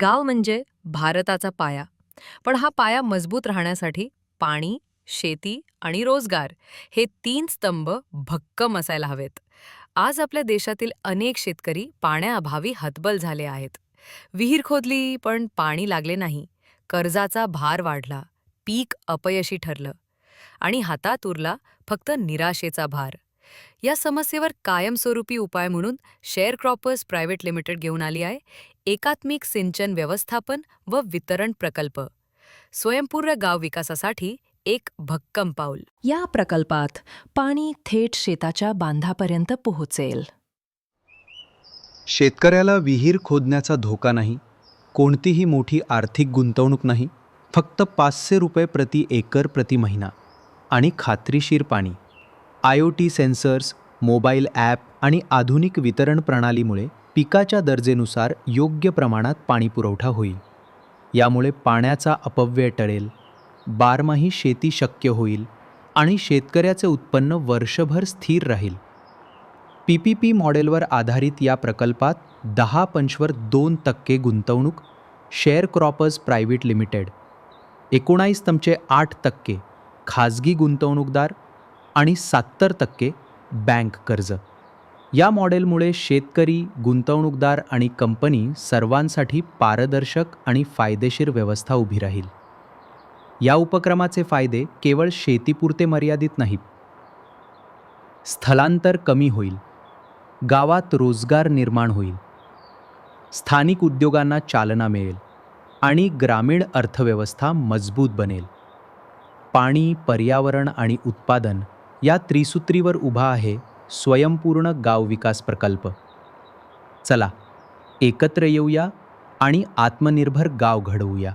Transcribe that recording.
गाव म्हणजे भारताचा पाया. पण हा पाया मजबूत राहण्यासाठी पाणी शेती आणि रोजगार हे तीन स्तंभ भक्कम असायला हवेत. आज आपल्या देशातील अनेक शेतकरी पाण्याअभावी हतबल झाले आहेत. विहीर खोदली पण पाणी लागले नाही. कर्जाचा भार वाढला. पीक अपयशी ठरलं. आणि हातात उरला फक्त निराशेचा भार. या समस्येवर कायमस्वरूपी उपाय म्हणून शेअर क्रॉपर्स प्रायव्हेट लिमिटेड घेऊन आली आहे एकात्मिक सिंचन व्यवस्थापन व वितरण प्रकल्प. स्वयंपूर्ण गाव विकासासाठी एक भक्कम पाऊल. या प्रकल्पात पाणी थेट शेताच्या बांधापर्यंत पोहोचेल. शेतकऱ्याला विहीर खोदण्याचा धोका नाही कोणतीही मोठी आर्थिक गुंतवणूक नाही फक्त पाचशे रुपये प्रति एकर प्रति महिना आणि खात्रीशीर पाणी. I O T sensors mobile app आणि आधुनिक वितरण प्रणालीमुळे पिकाच्या दर्जेनुसार योग्य प्रमाणात पाणी पुरवठा होईल. यामुळे पाण्याचा अपव्यय टळेल बारमाही शेती शक्य होईल आणि शेतकऱ्याचे उत्पन्न वर्षभर स्थिर राहील. पी पी पी मॉडेलवर आधारित या प्रकल्पात दहा पंचवर दोन टक्के गुंतवणूक शेअर क्रॉपर्स प्रायव्हेट लिमिटेड एकोणाईस तमचे आठ टक्के खाजगी गुंतवणूकदार आणि सत्तर टक्के बँक कर्ज. या मॉडेलमुळे शेतकरी गुंतवणूकदार आणि कंपनी सर्वांसाठी पारदर्शक आणि फायदेशीर व्यवस्था उभी राहील. या उपक्रमाचे फायदे केवळ शेतीपुरते मर्यादित नाहीत. स्थलांतर कमी होईल. गावात रोजगार निर्माण होईल. स्थानिक उद्योगांना चालना मिळेल आणि ग्रामीण अर्थव्यवस्था मजबूत बनेल. पाणी पर्यावरण आणि उत्पादन या त्रिसूत्रीवर उभा आहे स्वयंपूर्ण गाव विकास प्रकल्प. चला एकत्र येऊया आणि आत्मनिर्भर गाव घडवूया.